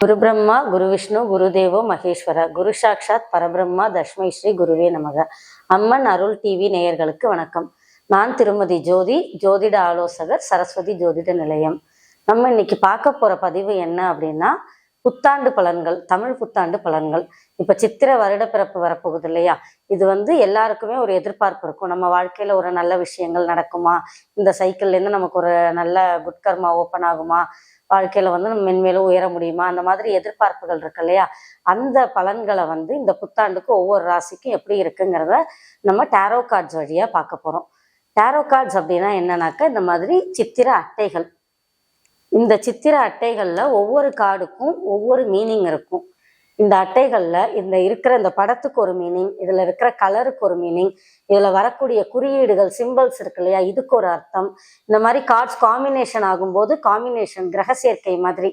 குரு பிரம்மா குரு விஷ்ணு குரு தேவோ மகேஸ்வர குரு சாக்ஷாத் பரபிரம்மா தஷ்மை ஸ்ரீ குருவே நமக. அம்மன் அருள் டிவி நேயர்களுக்கு வணக்கம். நான் திருமதி ஜோதி ஜோதிட ஆலோசகர் சரஸ்வதி ஜோதிட நிலையம். நம்ம இன்னைக்கு பார்க்க போற பதிவு என்ன அப்படின்னா புத்தாண்டு பலன்கள் தமிழ் புத்தாண்டு பலன்கள். இப்ப சித்திர வருடப்பிறப்பு வரப்போகுது இல்லையா? இது வந்து எல்லாருக்குமே ஒரு எதிர்பார்ப்பு இருக்கும். நம்ம வாழ்க்கையில ஒரு நல்ல விஷயங்கள் நடக்குமா? இந்த சைக்கிள்ல இருந்து நமக்கு ஒரு நல்ல குட்கர்மா ஓப்பன் ஆகுமா? வாழ்க்கையில வந்து நம்ம மென்மேலும் உயர முடியுமா? அந்த மாதிரி எதிர்பார்ப்புகள் இருக்கு இல்லையா? அந்த பலன்களை வந்து இந்த புத்தாண்டுக்கு ஒவ்வொரு ராசிக்கும் எப்படி இருக்குங்கிறத நம்ம டேரோ கார்ட்ஸ் வழியா பார்க்க போறோம். டேரோ கார்ட்ஸ் அப்படின்னா என்னன்னாக்கா இந்த மாதிரி சித்திர அட்டைகள். இந்த சித்திர அட்டைகள்ல ஒவ்வொரு கார்டுக்கும் ஒவ்வொரு மீனிங் இருக்கும். இந்த அட்டைகள்ல இந்த இருக்கிற இந்த படத்துக்கு ஒரு மீனிங் இதுல இருக்கிற கலருக்கு ஒரு மீனிங் இதுல வரக்கூடிய குறியீடுகள் சிம்பிள்ஸ் இருக்கு இல்லையா இதுக்கு ஒரு அர்த்தம். இந்த மாதிரி கார்ட்ஸ் காம்பினேஷன் ஆகும்போது காம்பினேஷன் கிரக சேர்க்கை மாதிரி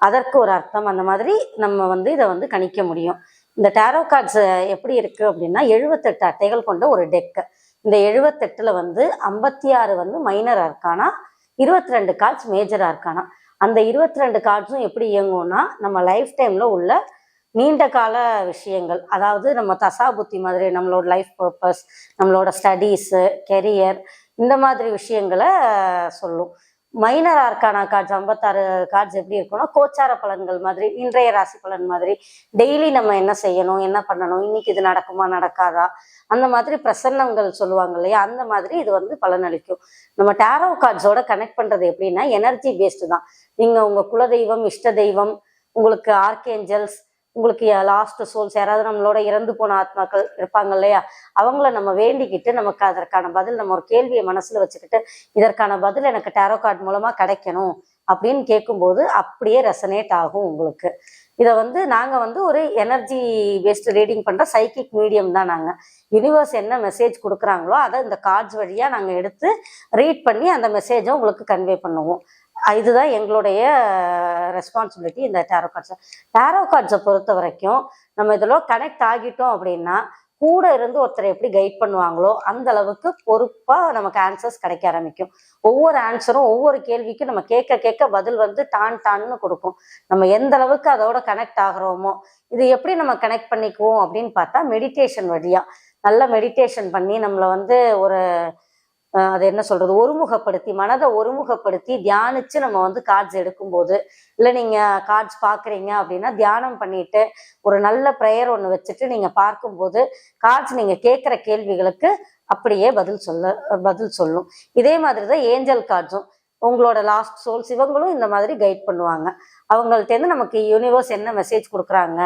அதற்கு ஒரு அர்த்தம். அந்த மாதிரி நம்ம வந்து இதை வந்து கணிக்க முடியும். இந்த டேரோ கார்ட்ஸ் எப்படி இருக்கு அப்படின்னா எழுபத்தெட்டு அட்டைகள் கொண்ட ஒரு டெக்கு இந்த எழுபத்தெட்டுல வந்து ஐம்பத்தி ஆறு வந்து மைனர் அர்க்கானா இருபத்தி ரெண்டு கார்ட்ஸ் மேஜர் அர்க்கானா அந்த இருபத்தி ரெண்டு கார்ட்ஸும் எப்படி இயங்கும்னா நம்ம லைஃப் டைம்ல உள்ள நீண்ட கால விஷயங்கள். அதாவது நம்ம தசா புத்தி மாதிரி நம்மளோட லைஃப் பர்பஸ் நம்மளோட ஸ்டடீஸு கெரியர் இந்த மாதிரி விஷயங்களை சொல்லும். மைனர் ஆர்கானா கார்ட்ஸ் ஐம்பத்தாறு கார்ட்ஸ் எப்படி இருக்கும்னா கோச்சார பலன்கள் மாதிரி இன்றைய ராசி பலன் மாதிரி டெய்லி நம்ம என்ன செய்யணும் என்ன பண்ணணும் இன்னைக்கு இது நடக்குமா நடக்காதா அந்த மாதிரி பிரசன்னங்கள் சொல்லுவாங்க இல்லையா அந்த மாதிரி இது வந்து பலனளிக்கும். நம்ம டேரோ கார்ட்ஸோட கனெக்ட் பண்றது எப்படின்னா எனர்ஜி பேஸ்டு தான். நீங்க உங்க குலதெய்வம் இஷ்ட தெய்வம் உங்களுக்கு ஆர்கேஞ்சல்ஸ் உங்களுக்கு லாஸ்ட் சோல்ஸ் யாராவது நம்மளோட இறந்து போன ஆத்மாக்கள் இருப்பாங்க இல்லையா? அவங்கள நம்ம வேண்டிக்கிட்டு நமக்கு அதற்கான பதில் நம்ம ஒரு கேள்வியை மனசுல வச்சுக்கிட்டு இதற்கான பதில் எனக்கு டேரோ கார்டு மூலமா கிடைக்கணும் அப்படின்னு கேட்கும்போது அப்படியே ரெசனேட் ஆகும் உங்களுக்கு. இதை வந்து நாங்கள் வந்து ஒரு எனர்ஜி பேஸ்டு ரீடிங் பண்ணுற சைக்கிக் மீடியம் தான் நாங்கள் யூனிவர்ஸ் என்ன மெசேஜ் கொடுக்குறாங்களோ அதை இந்த கார்ட்ஸ் வழியாக நாங்கள் எடுத்து ரீட் பண்ணி அந்த மெசேஜை உங்களுக்கு கன்வே பண்ணுவோம். இதுதான் எங்களுடைய ரெஸ்பான்சிபிலிட்டி இந்த டேரோ கார்ட்ஸை டேரோ கார்ட்ஸை பொறுத்த வரைக்கும் நம்ம இதில் கனெக்ட் ஆகிட்டோம் அப்படின்னா கூட இருந்து ஒருத்தரை எப்படி கைட் பண்ணுவாங்களோ அந்த அளவுக்கு பொறுப்பாக நமக்கு ஆன்சர்ஸ் கிடைக்க ஆரம்பிக்கும். ஒவ்வொரு ஆன்சரும் ஒவ்வொரு கேள்விக்கும் நம்ம கேட்க கேட்க பதில் வந்து டான் டான்னு கொடுக்கும். நம்ம எந்த அளவுக்கு அதோட கனெக்ட் ஆகிறோமோ இது எப்படி நம்ம கனெக்ட் பண்ணிக்குவோம் அப்படின்னு பார்த்தா மெடிடேஷன் வழியா. நல்லா மெடிடேஷன் பண்ணி நம்மளை வந்து ஒரு அது என்ன சொல்றது ஒருமுகப்படுத்தி மனதை ஒருமுகப்படுத்தி தியானிச்சு நம்ம வந்து கார்ட்ஸ் எடுக்கும்போது இல்லை நீங்க கார்ட்ஸ் பாக்குறீங்க அப்படின்னா தியானம் பண்ணிட்டு ஒரு நல்ல ப்ரேயர் ஒன்று வச்சுட்டு நீங்க பார்க்கும்போது கார்ட்ஸ் நீங்க கேட்குற கேள்விகளுக்கு அப்படியே பதில் சொல்ல பதில் சொல்லும். இதே மாதிரி தான் ஏஞ்சல் கார்ட்ஸும் உங்களோட லாஸ்ட் சோல்ஸ் இவங்களும் இந்த மாதிரி கைட் பண்ணுவாங்க. அவங்கள்ட்டேருந்து நமக்கு யூனிவர்ஸ் என்ன மெசேஜ் கொடுக்குறாங்க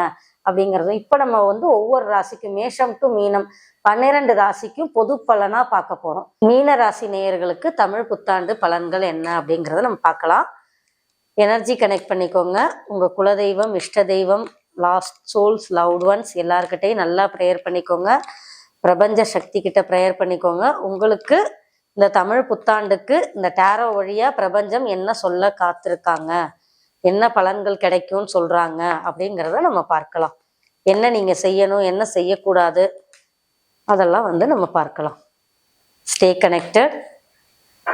அப்படிங்கிறதும் இப்போ நம்ம வந்து ஒவ்வொரு ராசிக்கும் மேஷம் டு மீனம் பன்னிரண்டு ராசிக்கும் பொது பலனா பார்க்க போறோம். மீன ராசி நேயர்களுக்கு தமிழ் புத்தாண்டு பலன்கள் என்ன அப்படிங்கிறத நம்ம பார்க்கலாம். எனர்ஜி கனெக்ட் பண்ணிக்கோங்க. உங்க குலதெய்வம் இஷ்ட தெய்வம் லாஸ்ட் சோல்ஸ் லவ்ட் ஒன்ஸ் எல்லாருக்கிட்டையும் நல்லா ப்ரேயர் பண்ணிக்கோங்க. பிரபஞ்ச சக்தி கிட்ட ப்ரேயர் பண்ணிக்கோங்க. உங்களுக்கு இந்த தமிழ் புத்தாண்டுக்கு இந்த டேரோ வழியா பிரபஞ்சம் என்ன சொல்ல காத்திருக்காங்க? என்ன பலன்கள் கிடைக்கும்னு சொல்றாங்க அப்படிங்கிறத நம்ம பார்க்கலாம். என்ன நீங்க செய்யணும் என்ன செய்யக்கூடாது அதெல்லாம் வந்து நம்ம பார்க்கலாம். ஸ்டே கனெக்டட்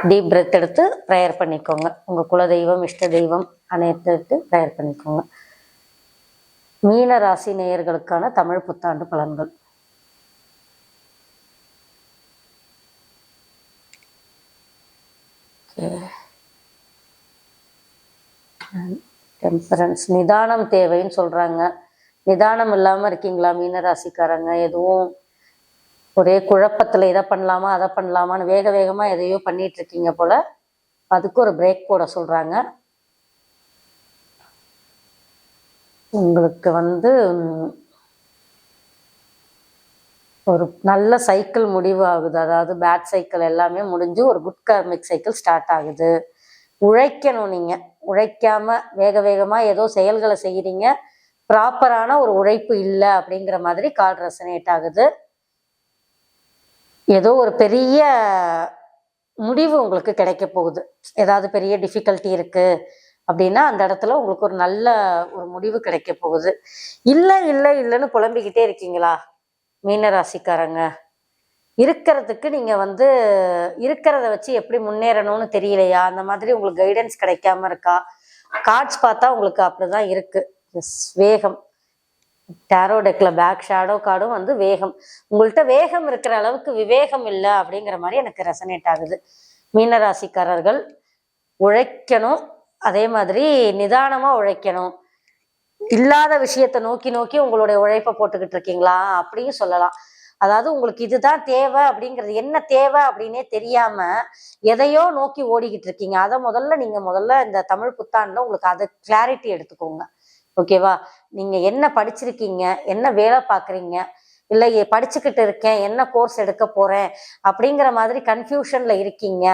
டீப் பிரெத் எடுத்து ப்ரேயர் பண்ணிக்கோங்க. உங்க குலதெய்வம் இஷ்ட தெய்வம் அனைத்து ப்ரேயர் பண்ணிக்கோங்க. மீன ராசி நேயர்களுக்கான தமிழ் புத்தாண்டு பலன்கள். டெம்பரன்ஸ் நிதானம் தேவைன்னு சொல்கிறாங்க நிதானம் இல்லாமல் இருக்கீங்களா மீனராசிக்காரங்க? எதுவும் ஒரே குழப்பத்தில் இதை பண்ணலாமா அதை பண்ணலாமான்னு வேக வேகமாக எதையோ பண்ணிட்டு இருக்கீங்க போல அதுக்கு ஒரு பிரேக் போட சொல்கிறாங்க உங்களுக்கு வந்து ஒரு நல்ல சைக்கிள் முடிவு ஆகுது. அதாவது பேட் சைக்கிள் எல்லாமே முடிஞ்சு ஒரு குட் கார்மிக் சைக்கிள் ஸ்டார்ட் ஆகுது. உழைக்கணும் நீங்கள் உழைக்காம வேக வேகமா ஏதோ செயல்களை செய்யறீங்க. ப்ராப்பரான ஒரு உழைப்பு இல்லை அப்படிங்கிற மாதிரி கால் ரெசனேட் ஆகுது. ஏதோ ஒரு பெரிய முடிவு உங்களுக்கு கிடைக்க போகுது. ஏதாவது பெரிய டிஃபிகல்ட்டி இருக்கு அப்படின்னா அந்த இடத்துல உங்களுக்கு ஒரு நல்ல ஒரு முடிவு கிடைக்க போகுது. இல்லை இல்லை இல்லைன்னு புலம்பிக்கிட்டே இருக்கீங்களா? மீனராசிக்காரங்க. இருக்கிறதுக்கு நீங்க வந்து இருக்கிறத வச்சு எப்படி முன்னேறணும்னு தெரியலையா? அந்த மாதிரி உங்களுக்கு கைடன்ஸ் கிடைக்காம இருக்கா? கார்ட்ஸ் பார்த்தா உங்களுக்கு அப்படிதான் இருக்கு. எஸ் வேகம். டேரோ டெக்ல பேக் ஷேடோ கார்டும் வந்து வேகம். உங்கள்கிட்ட வேகம் இருக்கிற அளவுக்கு விவேகம் இல்லை அப்படிங்கிற மாதிரி எனக்கு ரெசனேட் ஆகுது. மீனராசிக்காரர்கள் உழைக்கணும். அதே மாதிரி நிதானமா உழைக்கணும். இல்லாத விஷயத்தை நோக்கி நோக்கி உங்களுடைய உழைப்பை போட்டுக்கிட்டு இருக்கீங்களா? அப்படியும் சொல்லலாம். அதாவது உங்களுக்கு இதுதான் தேவை அப்படிங்கிறது என்ன தேவை அப்படின்னே தெரியாம எதையோ நோக்கி ஓடிக்கிட்டு இருக்கீங்க. அதை முதல்ல நீங்க முதல்ல இந்த தமிழ் புத்தாண்டுல உங்களுக்கு அதை கிளாரிட்டி எடுத்துக்கோங்க. ஓகேவா நீங்க என்ன படிச்சிருக்கீங்க? என்ன வேலை பார்க்குறீங்க? இல்லை படிச்சுக்கிட்டு இருக்கேன் என்ன கோர்ஸ் எடுக்க போறேன் அப்படிங்கிற மாதிரி கன்ஃபியூஷன்ல இருக்கீங்க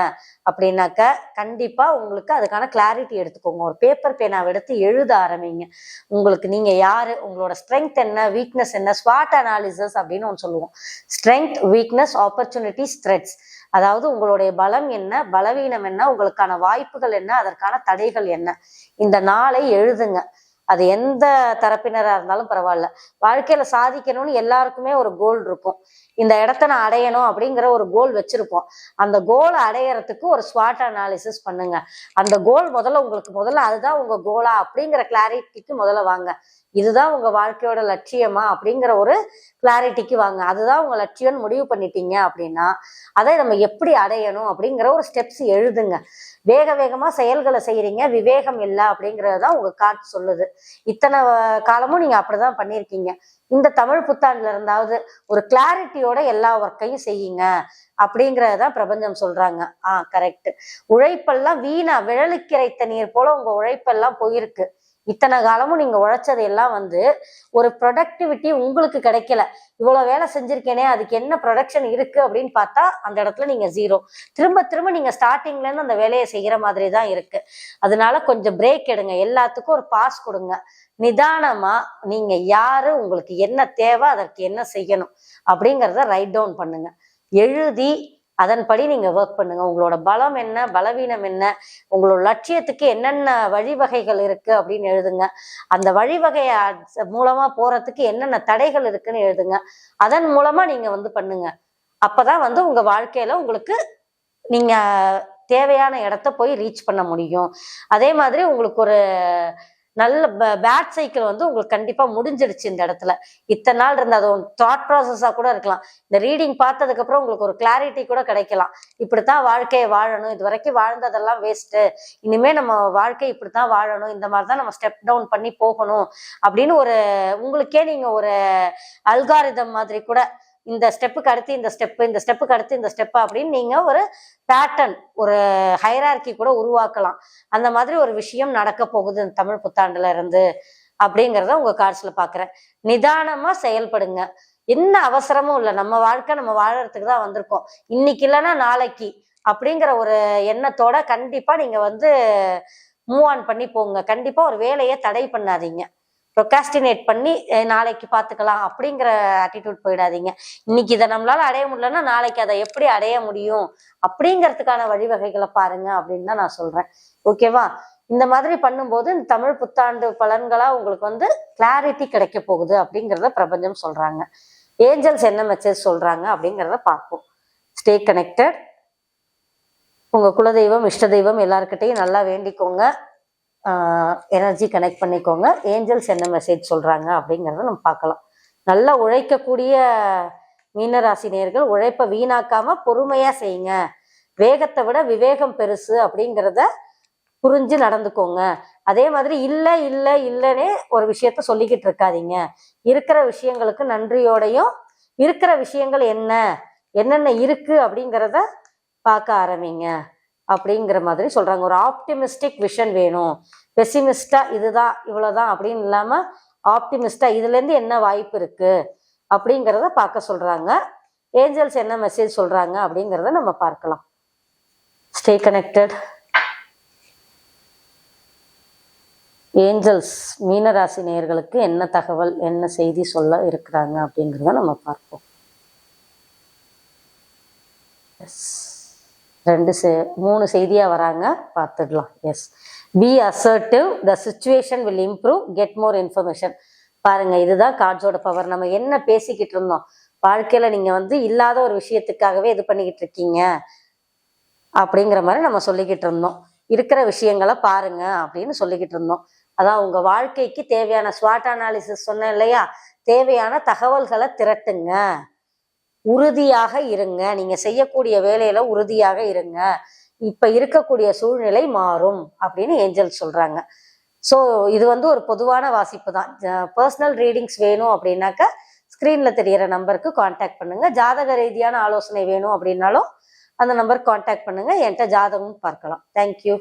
அப்படின்னாக்க கண்டிப்பா உங்களுக்கு அதுக்கான கிளாரிட்டி எடுத்துக்கோங்க. ஒரு பேப்பர் பேனாவை எடுத்து எழுத ஆரம்பிங்க. உங்களுக்கு நீங்க யாரு உங்களோட ஸ்ட்ரென்த் என்ன வீக்னஸ் என்ன ஸ்வாட் அனாலிசஸ் அப்படின்னு ஒன்று சொல்லுவோம். ஸ்ட்ரென்த் வீக்னஸ் ஆப்பர்ச்சுனிட்டிஸ் ஸ்ட்ரெட்ஸ் அதாவது உங்களுடைய பலம் என்ன பலவீனம் என்ன உங்களுக்கான வாய்ப்புகள் என்ன அதற்கான தடைகள் என்ன. இந்த நாளை எழுதுங்க. அது எந்த தரப்பினரா இருந்தாலும் பரவாயில்ல. வாழ்க்கையில சாதிக்கணும்னு எல்லாருக்குமே ஒரு கோல் இருக்கும். இந்த இடத்த நான் அடையணும் அப்படிங்கிற ஒரு கோல் வச்சிருப்போம். அந்த கோலை அடையறதுக்கு ஒரு ஸ்வாட் அனாலிசிஸ் பண்ணுங்க. அந்த கோல் முதல்ல உங்களுக்கு முதல்ல அதுதான் உங்க கோலா அப்படிங்கிற கிளாரிட்டிக்கு முதல்ல வாங்க. இதுதான் உங்க வாழ்க்கையோட லட்சியமா அப்படிங்கிற ஒரு கிளாரிட்டிக்கு வாங்க. அதுதான் உங்க லட்சியம்னு முடிவு பண்ணிட்டீங்க அப்படின்னா அதை நம்ம எப்படி அடையணும் அப்படிங்கிற ஒரு ஸ்டெப்ஸ் எழுதுங்க. வேக வேகமா செயல்களை செய்யறீங்க விவேகம் இல்லை அப்படிங்கறது தான் உங்க கார்டு சொல்லுது. இத்தனை காலமும் நீங்க அப்படிதான் பண்ணியிருக்கீங்க. இந்த தமிழ் புத்தாண்டுல இருந்தாவது ஒரு கிளாரிட்டி கிளாரிட்டியோட எல்லா ஒர்க்கையும் செய்யுங்க. அப்படிங்கிறத பிரபஞ்சம் சொல்றாங்க. ஆ கரெக்ட் உழைப்பெல்லாம் வீணா விழலுக்கிரைத்த நீர் போல உங்க உழைப்பெல்லாம் போயிருக்கு. இத்தனை காலமும் நீங்க உழைச்சது எல்லாம் வந்து ஒரு ப்ரொடக்டிவிட்டி உங்களுக்கு கிடைக்கல. இவ்வளவு வேலை செஞ்சிருக்கேனே அதுக்கு என்ன ப்ரொடக்ஷன் இருக்கு அப்படின்னு பார்த்தா அந்த இடத்துல நீங்க ஜீரோ திரும்ப திரும்ப நீங்க ஸ்டார்டிங்ல இருந்து அந்த வேலையை செய்யற மாதிரி தான் இருக்கு. அதனால கொஞ்சம் பிரேக் எடுங்க. எல்லாத்துக்கும் ஒரு பாஸ் கொடுங்க. நிதானமா நீங்க யாரு உங்களுக்கு என்ன தேவை அதற்கு என்ன செய்யணும் அப்படிங்கிறத ரைட் டவுன் பண்ணுங்க. எழுதி அதன்படி நீங்க ஒர்க் பண்ணுங்க. உங்களோட பலம் என்ன? பலவீனம் என்ன? உங்களோட லட்சியத்துக்கு என்னென்ன வழிவகைகள் இருக்கு அப்படின்னு எழுதுங்க. அந்த வழிவகைய மூலமா போறதுக்கு என்னென்ன தடைகள் இருக்குன்னு எழுதுங்க. அதன் மூலமா நீங்க வந்து பண்ணுங்க. அப்பதான் வந்து உங்க வாழ்க்கையில உங்களுக்கு நீங்க தேவையான இடத்த போய் ரீச் பண்ண முடியும். அதே மாதிரி உங்களுக்கு ஒரு நல்ல பேட் சைக்கிள் வந்து உங்களுக்கு கண்டிப்பா முடிஞ்சிடுச்சு இந்த இடத்துல. இத்தனை நாள் இருந்த அது தாட் ப்ராசஸா கூட இருக்கலாம். இந்த ரீடிங் பார்த்ததுக்கு அப்புறம் உங்களுக்கு ஒரு கிளாரிட்டி கூட கிடைக்கலாம். இப்படித்தான் வாழ்க்கையை வாழணும். இது வரைக்கும் வாழ்ந்ததெல்லாம் வேஸ்ட்டு இனிமே நம்ம வாழ்க்கை இப்படித்தான் வாழணும். இந்த மாதிரி தான் நம்ம ஸ்டெப் டவுன் பண்ணி போகணும். அப்படின்னு ஒரு உங்களுக்கே நீங்க ஒரு அல்காரிதம் மாதிரி கூட இந்த ஸ்டெப்புக்கு அடுத்து இந்த ஸ்டெப்பு இந்த ஸ்டெப்புக்கு அடுத்து இந்த ஸ்டெப்பு அப்படின்னு நீங்க ஒரு பேட்டர்ன் ஒரு ஹைரார்கி கூட உருவாக்கலாம். அந்த மாதிரி ஒரு விஷயம் நடக்க போகுது இந்த தமிழ் புத்தாண்டுல இருந்து அப்படிங்கிறத உங்க கார்ட்ஸில் பாக்குறேன். நிதானமா செயல்படுங்க. என்ன அவசரமும் இல்லை. நம்ம வாழ்க்கை நம்ம வாழறதுக்கு தான் வந்திருக்கோம். இன்னைக்கு இல்லைன்னா நாளைக்கு அப்படிங்கிற ஒரு எண்ணத்தோட கண்டிப்பா நீங்க வந்து மூவ் ஆன் பண்ணி போங்க. கண்டிப்பா ஒரு வேலையை தடை பண்ணாதீங்க. ப்ரொகாஸ்டினேட் பண்ணி நாளைக்கு பார்த்துக்கலாம் அப்படிங்கிற ஆட்டிடியூட் போயிடாதீங்க. இன்னைக்கு இதை நம்மளால அடைய முடியலன்னா நாளைக்கு அதை எப்படி அடைய முடியும் அப்படிங்கிறதுக்கான வழிவகைகளை பாருங்க அப்படின்னு தான் நான் சொல்றேன். ஓகேவா இந்த மாதிரி பண்ணும்போது இந்த தமிழ் புத்தாண்டு பலன்களா உங்களுக்கு வந்து கிளாரிட்டி கிடைக்க போகுது அப்படிங்கிறத பிரபஞ்சம் சொல்றாங்க. ஏஞ்சல்ஸ் என்ன மெசேஜ் சொல்றாங்க அப்படிங்கிறத பார்ப்போம். ஸ்டே கனெக்டட் உங்க குலதெய்வம் இஷ்ட தெய்வம் எல்லாருக்கிட்டையும் நல்லா வேண்டிக்கோங்க. எனர்ஜி கனெக்ட் பண்ணிக்கோங்க. ஏஞ்சல்ஸ் என்ன மெசேஜ் சொல்கிறாங்க அப்படிங்கிறத நம்ம பார்க்கலாம். நல்லா உழைக்கக்கூடிய மீனராசி நேர்கள் உழைப்பை வீணாக்காமல் பொறுமையாக செய்யுங்க. வேகத்தை விட விவேகம் பெருசு அப்படிங்கிறத புரிஞ்சு நடந்துக்கோங்க. அதே மாதிரி இல்லை இல்லை இல்லைன்னே ஒரு விஷயத்த சொல்லிக்கிட்டு இருக்காதீங்க. இருக்கிற விஷயங்களுக்கு நன்றியோடையும் இருக்கிற விஷயங்கள் என்ன என்னென்ன இருக்குது அப்படிங்கிறத பார்க்க ஆரம்பிங்க. அப்படிங்கிற மாதிரி சொல்றாங்க. ஒரு ஆப்டிமிஸ்டிக் விஷன் வேணும். பெசிமிஸ்டா இதுதான் இவ்வளவுதான் அப்படின்னு இல்லாம ஆப்டிமிஸ்டா இதுல இருந்து என்ன வாய்ப்பு இருக்கு அப்படிங்கிறத பார்க்க சொல்றாங்க. ஏஞ்சல்ஸ் என்ன மெசேஜ் சொல்றாங்க அப்படிங்கிறத நம்ம பார்க்கலாம். ஸ்டே கனெக்டட் ஏஞ்சல்ஸ் மீனராசி நேயர்களுக்கு என்ன தகவல் என்ன செய்தி சொல்ல இருக்கிறாங்க அப்படிங்கிறத நம்ம பார்ப்போம். எஸ் ரெண்டு செ மூணு செய்தியாக வராங்க பார்த்துடலாம் yes be assertive the situation will improve get more information பாருங்க இதுதான் கார்ட்ஸோட பவர் நம்ம என்ன பேசிக்கிட்டு இருந்தோம்? வாழ்க்கையில நீங்க வந்து இல்லாத ஒரு விஷயத்துக்காகவே இது பண்ணிக்கிட்டு இருக்கீங்க. அப்படிங்கிற மாதிரி நம்ம சொல்லிக்கிட்டு இருந்தோம். இருக்கிற விஷயங்களை பாருங்க அப்படின்னு சொல்லிக்கிட்டு இருந்தோம். அதான் உங்க வாழ்க்கைக்கு தேவையான ஸ்வாட் அனாலிசிஸ் சொன்னேன் இல்லையா? தேவையான தகவல்களை திரட்டுங்க. உறுதியாக இருங்க. நீங்க செய்யக்கூடிய வேலையில உறுதியாக இருங்க. இப்ப இருக்கக்கூடிய சூழ்நிலை மாறும் அப்படின்னு ஏஞ்சல் சொல்றாங்க. ஸோ இது வந்து ஒரு பொதுவான வாசிப்பு தான். பர்சனல் ரீடிங்ஸ் வேணும் அப்படின்னாக்கா ஸ்க்ரீன்ல தெரியிற நம்பருக்கு காண்டாக்ட் பண்ணுங்க. ஜாதக ரீதியான ஆலோசனை வேணும் அப்படின்னாலும் அந்த நம்பருக்கு காண்டாக்ட் பண்ணுங்க. என்கிட்ட ஜாதகம் பார்க்கலாம். தேங்க்யூ